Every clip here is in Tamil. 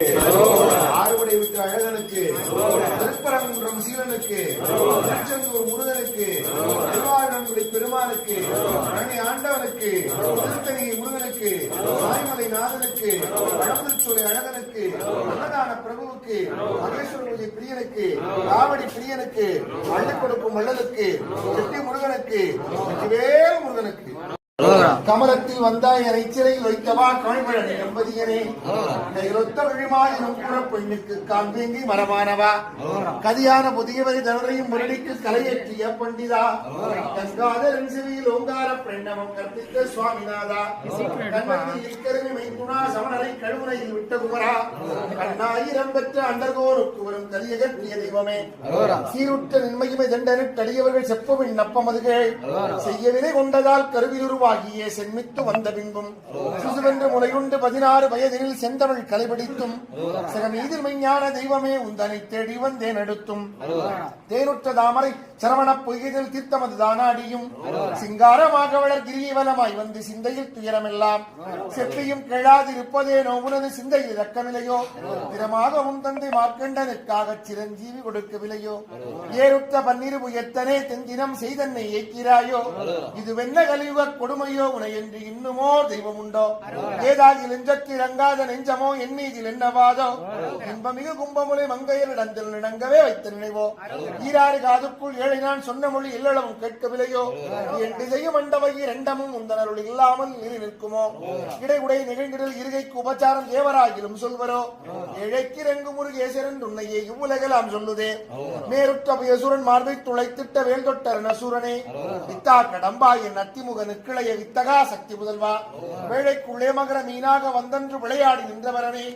ஆறுபடை விட்டு அழகனுக்கு திருப்பரங்குன்றம் சீலனுக்கு திருச்செந்தூர் முருகனுக்கு திருவாரூரங்குடி பெருமானுக்கு பழனி ஆண்டவனுக்கு திருத்தணி முருகனுக்கு நாதனுக்கு வடமுதிர்ச்சோலை அழகனுக்கு அன்னதான பிரபுவுக்கு மகேஸ்வரனுடைய பிரியனுக்கு காவடி பிரியனுக்கு அள்ளி கொடுக்கும் வள்ளலுக்கு செட்டி முருகனுக்கு வெற்றிவேல் முருகனுக்கு. கமலத்தில் வந்தாய் என சிறையில் வைத்தவா கழிப்பழனி எம்பதியனே. கைரொத்த விழிமாயினும் கூட பெண்ணுக்கு காண்பேங்கி மரமானவா? கதியான புதியவரை தவறையும் முரடிக்கு கலையேற்றிய பண்டிதா. கங்காதரன் சிவியில் ஓங்கார பிரணவம் கற்பித்த சுவாமிநாதா. கண்மத்தில் இக்கருவி மைத்துணா சமணரை கழுவுரையில் விட்ட குமரா. கண்ணாயிரம் பெற்ற அண்டர்கோருக்கு வரும் கலியகற்றிய தெய்வமே. சீருற்ற நின்மையுமை தண்டனிட்டு அடியவர்கள் செப்பவின் நப்பமதுகள் செய்யவினை கொண்டதால் கருவில் உருவாகியே செம்மித்து வந்த பின்பும் சிசுவென்று முறையுண்டு பதினாறு வயதில் செந்தமிழ் கலைபிடித்தும் சிறமீதில் மெய்ஞான தெய்வமே உந்தனை தேடி வந்தேன் எடுத்தும். தேனுற்ற தாமரை சரவணப் பொய்கையில் தீர்த்தமது தானாடியும் சிங்காரமாக வளர் கிரியவலமாய் வந்து சிந்தையில் துயரமெல்லாம் செப்பியும் கேளாதிருப்பதேனோ உனது சிந்தையில் இறக்கவில்லையோ திறமாக உன் தந்தை மார்க்கண்டனுக்காக சிரஞ்சீவி கொடுக்கவில்லையோ? ஏறுற்ற பன்னிரு எத்தனை தென்தினம் செய்தன்னை ஏற்கிறாயோ? இது வெண்ண கலியுக கொடுமையோ உனை என்று இன்னுமோ தெய்வம் உண்டோ ஏதாகி நெஞ்சற்கு இறங்காத நெஞ்சமோ என் மீதில் என்னவாதோ? இன்பமிகு கும்பமொழி மங்கையர் இடத்தில் நிணங்கவே வைத்து நினைவோ? ஈராறு காதுக்குள் ஏழை நான் சொன்ன மொழி இல்லளவும் கேட்கவில்லையோ? என் திசையும் மண்டவை இரண்டமும் உந்தனருள் இல்லாமல் நீறி நிற்குமோ? இடையுடை நிகழ்ந்திடல் இருகைக்கு உபச்சாரம் ஏவராகிலும் சொல்வரோ? ஏழைக்கு ரெங்கு முருகேசரன் உன்னையே இவ்வுலகெல்லாம் சொல்லுதே. மேருற்ற புயசுரன் மார்பை துளைத்திட்ட வேல் தொட்டர் நசூரனே. வித்தா கடம்பா என் அத்திமுக நிற்கிளைய வித்தகா சக்தி முதல்வா. வேளைக்குள்ளே மகர மீனாக வந்தன்று விளையாடி நின்றவரனே.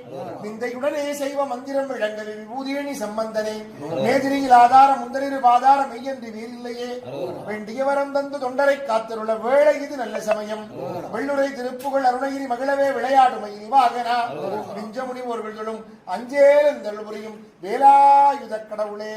நிந்தையுடனே செய்வ மந்திரம் விளங்கல் விபூதியணி சம்பந்தனே. மேதிரியில் ஆதாரம் முந்தனிரு பாதார மெய்யன்றி வீரில்லையே. வேண்டிய வரம் தந்து தொண்டரை காத்திருள்ள வேளை இது நல்ல சமயம். வெள்ளுரை திருப்புகள் அருணகிரி மகிழவே விளையாடுமையில் வாகனா. நெஞ்சமுனி ஒருவர்களும் அஞ்சேல் புரியும் வேலாயுத கடவுளே.